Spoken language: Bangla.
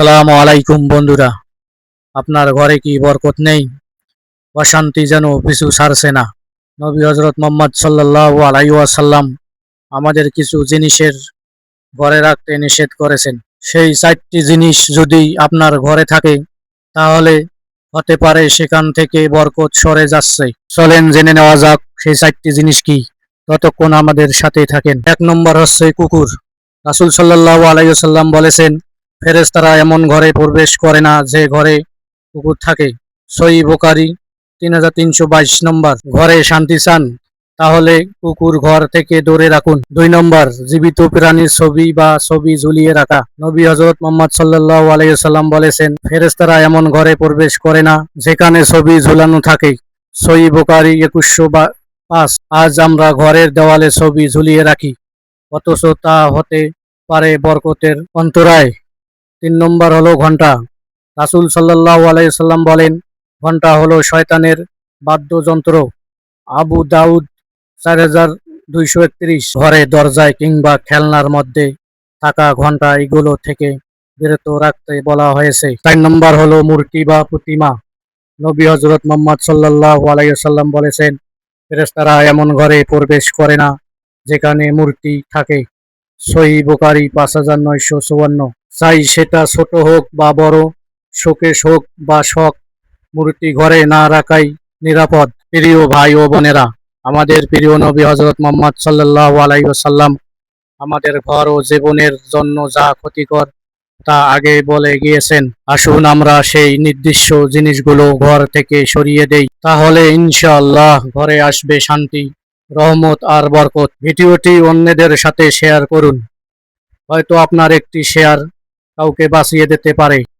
আসসালামু আলাইকুম বন্ধুরা। আপনার ঘরে কি বরকত নেই? অশান্তি যেন পিছু ছাড়ছে না। নবী হজরত মোহাম্মদ সাল্লাহ আলাইসাল্লাম আমাদের কিছু জিনিসের ঘরে রাখতে নিষেধ করেছেন। সেই চারটি জিনিস যদি আপনার ঘরে থাকে, তাহলে হতে পারে সেখান থেকে বরকত সরে যাচ্ছে। চলেন জেনে নেওয়া যাক সেই চারটি জিনিস কি। ততক্ষণ আমাদের সাথে থাকেন। এক নম্বর হচ্ছে কুকুর। রাসুল সাল্লাহ আলাইসাল্লাম বলেছেন ফেরেশতারা এমন ঘরে প্রবেশ করে না যে ঘরে কুকুর থাকে। সই বোকারি তিন হাজার তিনশো বাইশ নম্বর। ঘরে শান্তি চান, তাহলে কুকুর ঘর থেকে দূরে রাখুন। দুই নম্বর, জীবিত প্রাণীর ছবি বা ছবি ঝুলিয়ে রাখা। নবী হজরত মোহাম্মদ সাল্লাহ আলাইসাল্লাম বলেছেন ফেরেস্তারা এমন ঘরে প্রবেশ করে না যেখানে ছবি ঝুলানো থাকে। সই বোকারি একুশশো বা পাঁচ। আজ আমরা ঘরের দেওয়ালে ছবি ঝুলিয়ে রাখি, অথচ তা হতে পারে বরকতের অন্তরায়। তিন নম্বর হলো ঘণ্টা। রাসুল সাল্লাহ আলাইসাল্লাম বলেন, ঘণ্টা হলো শয়তানের বাদ্যযন্ত্র। আবু দাউদ চার হাজার দুইশো একত্রিশ ঘরে দরজায় কিংবা খেলনার মধ্যে থাকা ঘণ্টা এগুলো থেকে বিরত রাখতে বলা হয়েছে। চার নম্বর হলো মূর্তি বা প্রতিমা। নবী হজরত মোহাম্মদ সাল্লাহ আলাইসাল্লাম বলেছেন ফেরেস্তারা এমন ঘরে প্রবেশ করে না যেখানে মূর্তি থাকে। সহি বোকারি পাঁচ হাজার নয়শো চুয়ান্ন। চাই সেটা ছোট হোক বা বড় শোকেশ হোক বা শখ, মূর্তি ঘরে না রাখাই নিরাপদ। প্রিয় ভাই ও বোনেরা, আমাদের প্রিয় নবী হজরত মোহাম্মদ সাল্লাহ আলাইসাল্লাম আমাদের ঘর ও জীবনের জন্য যা ক্ষতিকর তা আগে বলে গিয়েছেন, আসুন আমরা সেই নির্দিষ্ট জিনিসগুলো ঘর থেকে সরিয়ে দেই। তাহলে ইনশাআল্লাহ ঘরে আসবে শান্তি, রহমত আর বরকত। ভিডিওটি অন্যদের সাথে শেয়ার করুন। হয়তো আপনার একটি শেয়ার কাউকে বাঁচিয়ে দিতে পারে